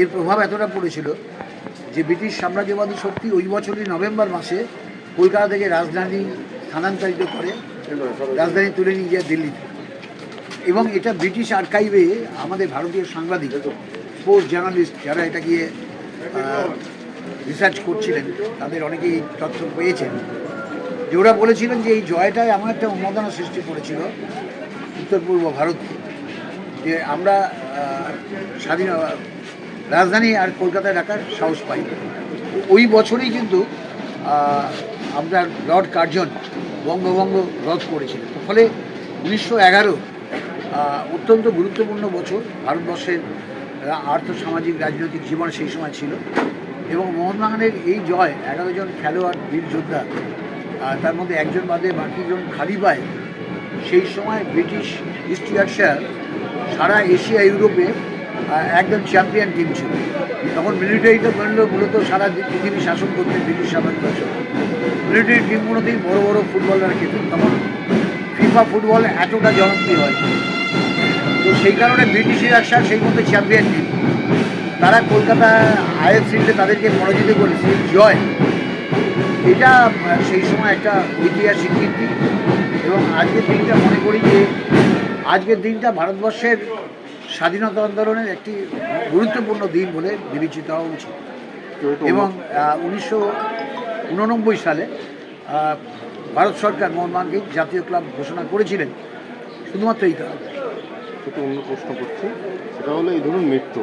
এর প্রভাব এতটা পড়েছিল যে ব্রিটিশ সাম্রাজ্যবাদী শক্তি ওই বছরই নভেম্বর মাসে কলকাতা থেকে রাজধানী স্থানান্তরিত করে, রাজধানী তুলে নিয়ে যায় দিল্লিতে। এবং এটা ব্রিটিশ আর্কাইভে আমাদের ভারতীয় সাংবাদিক, স্পোর্টস জার্নালিস্ট যারা এটা গিয়ে রিসার্চ করছিলেন, তাদের অনেকেই তথ্য পেয়েছেন। যে ওরা বলেছিলেন যে এই জয়টাই এমন একটা উন্মাদনা সৃষ্টি করেছিল উত্তর পূর্ব ভারতকে। যে আমরা স্বাধীন রাজধানী আর কলকাতায় রাখার সাহস পাই। ওই বছরই কিন্তু আপনার লর্ড কার্জন বঙ্গভঙ্গ রদ করেছিলেন। ফলে উনিশশো এগারো অত্যন্ত গুরুত্বপূর্ণ বছর। ভারতবর্ষের আর্থসামাজিক, রাজনৈতিক জীবন সেই সময় ছিল। এবং মোহনবাগানের এই জয়, এগারো জন খেলোয়াড়, বীর যোদ্ধা তার মধ্যে একজন বাদে বাকিজন খালি পায় সেই সময় ব্রিটিশ, ইস্ট ইয়ার্কশায়ার সারা এশিয়া, ইউরোপে একদম চ্যাম্পিয়ন টিম ছিল। তখন মিলিটারিটা মূল্য মূলত সারা পৃথিবী শাসন করতেন ব্রিটিশ শাসন সাম্রাজ্য মিলিটারি টিমগুলোতেই বড় বড় ফুটবলার খেতেন তখন ফিফা ফুটবল এতটা জনপ্রিয় হয়। তো সেই কারণে ব্রিটিশের ইয়ার্কশায়ার সেই মতো চ্যাম্পিয়ন টিম তারা কলকাতা আইএফ ফিল্ডে তাদেরকে পরাজিত করে সেই জয়। এটা সেই সময় একটা ঐতিহাসিক কীর্তি। এবং আজকের দিনটা মনে করি যে আজকের দিনটা ভারতবর্ষের স্বাধীনতা আন্দোলনের একটি গুরুত্বপূর্ণ দিন বলে বিবেচিত হওয়া উচিত। এবং উনিশশো উননব্বই সালে ভারত সরকার মোহনবাগানকে জাতীয় ক্লাব ঘোষণা করেছিলেন। শুধুমাত্র এই কারণে। অন্য প্রশ্ন করছি। সেটা হলো এই ধরুন মৃত্যু।